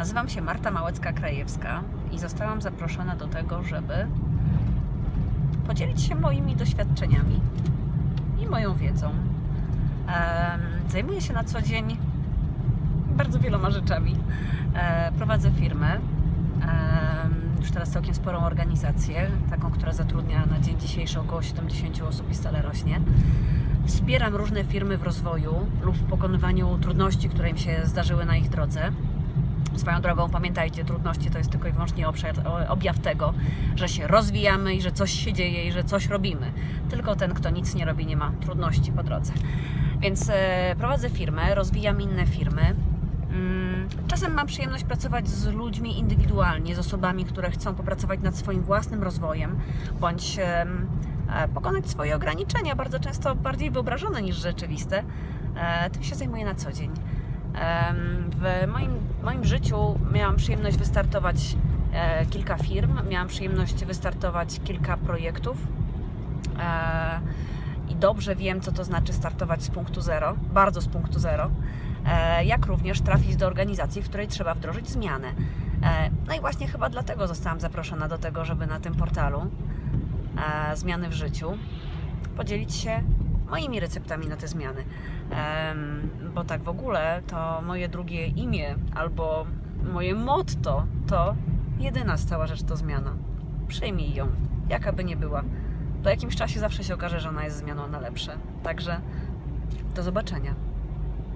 Nazywam się Marta Małecka-Krajewska i zostałam zaproszona do tego, żeby podzielić się moimi doświadczeniami i moją wiedzą. Zajmuję się na co dzień bardzo wieloma rzeczami. E, Prowadzę firmę, już teraz całkiem sporą organizację, taką, która zatrudnia na dzień dzisiejszy około 70 osób i stale rośnie. Wspieram różne firmy w rozwoju lub w pokonywaniu trudności, które im się zdarzyły na ich drodze. Swoją drogą pamiętajcie, trudności to jest tylko i wyłącznie obszar, objaw tego, że się rozwijamy i że coś się dzieje i że coś robimy. Tylko ten, kto nic nie robi, nie ma trudności po drodze. Więc e, prowadzę firmę, rozwijam inne firmy. Mm, Czasem mam przyjemność pracować z ludźmi indywidualnie, z osobami, które chcą popracować nad swoim własnym rozwojem, bądź e, pokonać swoje ograniczenia, bardzo często bardziej wyobrażone niż rzeczywiste. E, Tym się zajmuję na co dzień. W moim, moim życiu miałam przyjemność wystartować e, kilka firm, miałam przyjemność wystartować kilka projektów. E, I dobrze wiem, co to znaczy startować z punktu zero, bardzo z punktu zero, e, jak również trafić do organizacji, w której trzeba wdrożyć zmianę. No i właśnie chyba dlatego zostałam zaproszona do tego, żeby na tym portalu Zmiany w życiu podzielić się moimi receptami na te zmiany. Bo tak w ogóle to moje drugie imię albo moje motto to jedyna stała rzecz to zmiana. Przyjmij ją, jaka by nie była. Po jakimś czasie zawsze się okaże, że ona jest zmianą na lepsze. Także do zobaczenia.